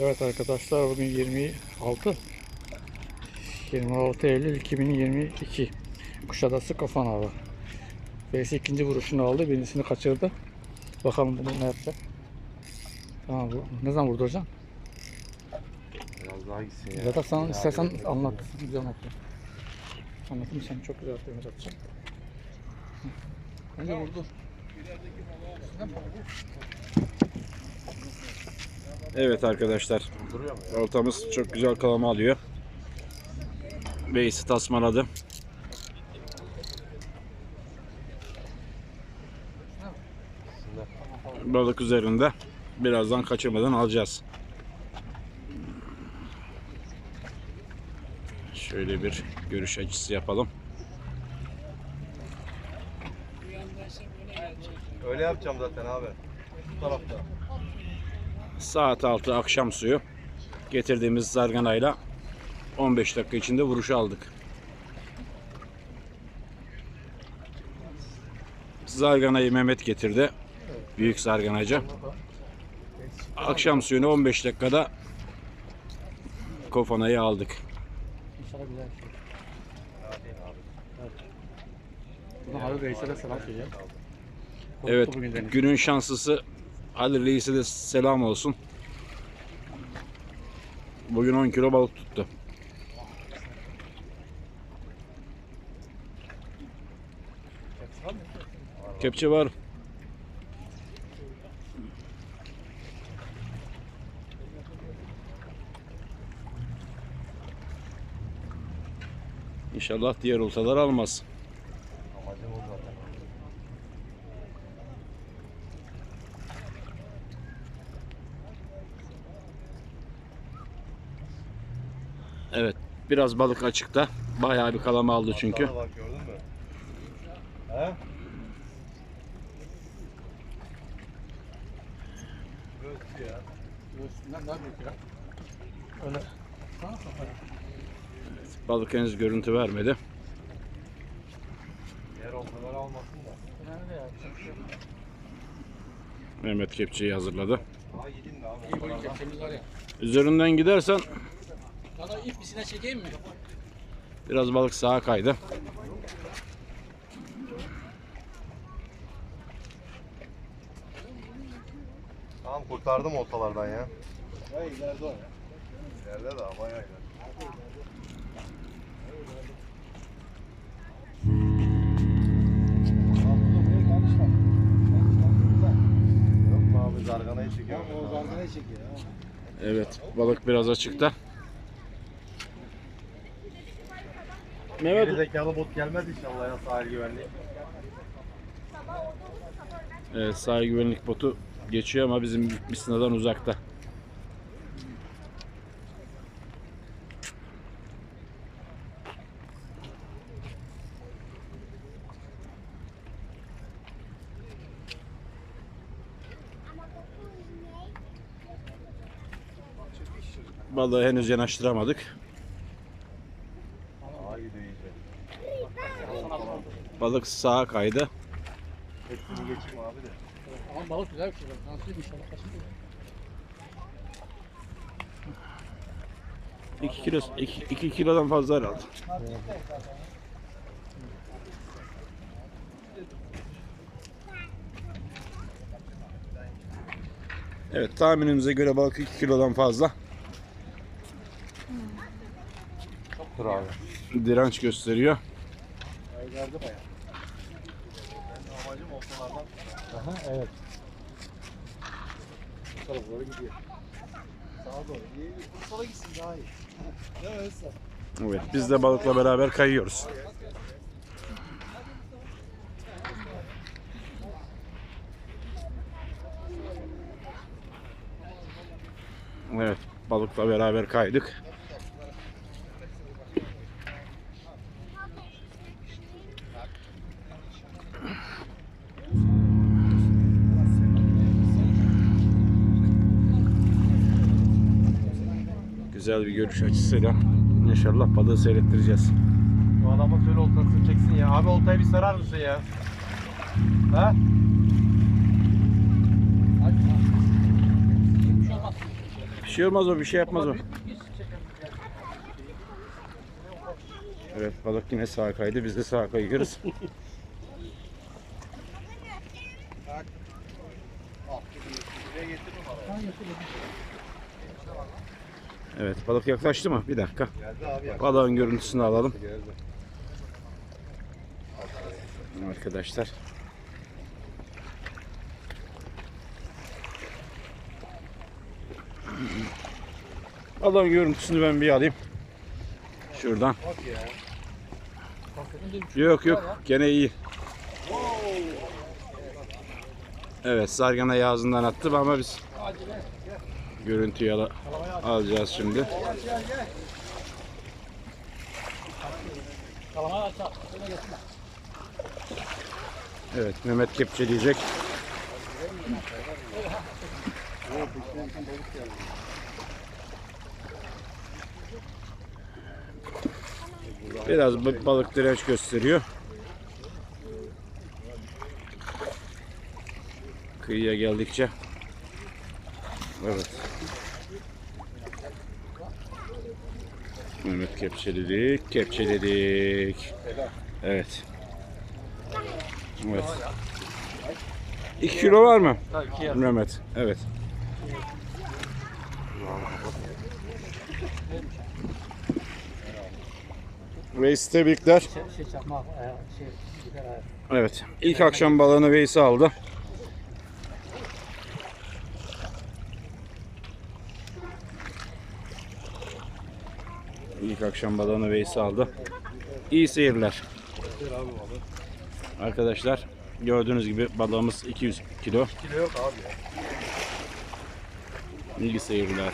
Evet arkadaşlar bugün 26 26 Eylül 2022 Kuşadası Kafan Avı. Veysi ikinci vuruşunu aldı. Birincisini kaçırdı. Bakalım bunu ne yapacak. Tamam bu. Ne zaman vurdu hocam? Biraz daha gitsin ya. Ya da sen Ya, istersen anlat. Güzel anlat. Anlatayım sen çok güzel atıyorsun zaten. Önce vurdu. Evet arkadaşlar. Ortamız çok güzel kalama alıyor. Beysi tasmaladı. Balık üzerinde. Birazdan kaçırmadan alacağız. Şöyle bir görüş açısı yapalım. Öyle yapacağım zaten abi. Bu tarafta. Saat 6 akşam suyu. Getirdiğimiz zarganayla 15 dakika içinde vuruş aldık. Zarganayı Mehmet getirdi. Büyük zarganacı. Akşam suyunu 15 dakikada kofanayı aldık. Evet. Günün şanslısı Halil Reis'e de selam olsun. Bugün 10 kilo balık tuttu. Kepçe var. İnşallah diğer oltalar almaz. Evet. Biraz balık açıkta. Bayağı bir kalama aldı çünkü. Bak gördün mü? He? Göz ya. Göğsünden daha büyük ya. Öyle. Balık henüz görüntü vermedi. Almasın da. Mehmet kepçeyi hazırladı. Üzerinden gidersen Sana ip misine çekeyim mi? biraz balık sağa kaydı. Tamam kurtardım oltalardan ya. Ya ileride o ya. İleride de ama ya ileride. Yok mu abi zarganayı çekiyor. O zarganayı çekiyor. Evet balık biraz açıkta. Mehmet Geri zekalı bot gelmez inşallah ya sahil güvenliği. evet, sahil güvenlik botu geçiyor ama bizim misinadan uzakta. Balığı henüz yanaştıramadık. Balık sağa kaydı. Hepsini geçeyim abi de. Ama balık güzel bir şey. Şanslıyım inşallah kaçırdı. 2 kilo 2 kilodan fazla herhalde. Evet tahminimize göre balık 2 kilodan fazla. Dur abi. Direnç gösteriyor. Aygardı bayağı. Aha evet. Bu tarafa doğru gidiyor. Sağa doğru. İyi, bu sola gitsin daha iyi. Değil mi? Evet biz de balıkla beraber kayıyoruz. Evet balıkla beraber kaydık. Güzel bir görüş açısıyla inşallah balığı seyrettireceğiz. Bu adama söyle oltasını çeksin ya. Abi oltayı bir sarar mısın ya? Ha? Bir şey olmaz. şey o bir şey yapmaz o. Evet balık yine sağa kaydı. Biz de sağa kayıyoruz. Evet balık yaklaştı mı? Bir dakika. Balığın görüntüsünü alalım arkadaşlar. Balığın görüntüsünü ben bir alayım. Şuradan. Yok yok gene iyi. Evet Sargana ağzından attı ama biz görüntüyü ala- alacağız şimdi. Evet Mehmet kepçeleyecek. Biraz ba- balık direnç gösteriyor. Kıyıya geldikçe. Evet. Mehmet kepçeledik, kepçeledik. Evet. Evet. 2 kilo var mı? Tabii ki Mehmet. Evet. Reis tebrikler. Şey, şey e, şey. Evet. İlk akşam balığını Veys'i aldı. İlk akşam balığını Veys'i aldı. İyi seyirler. Arkadaşlar gördüğünüz gibi balığımız 200 kilo. Kilo yok abi ya. İyi seyirler.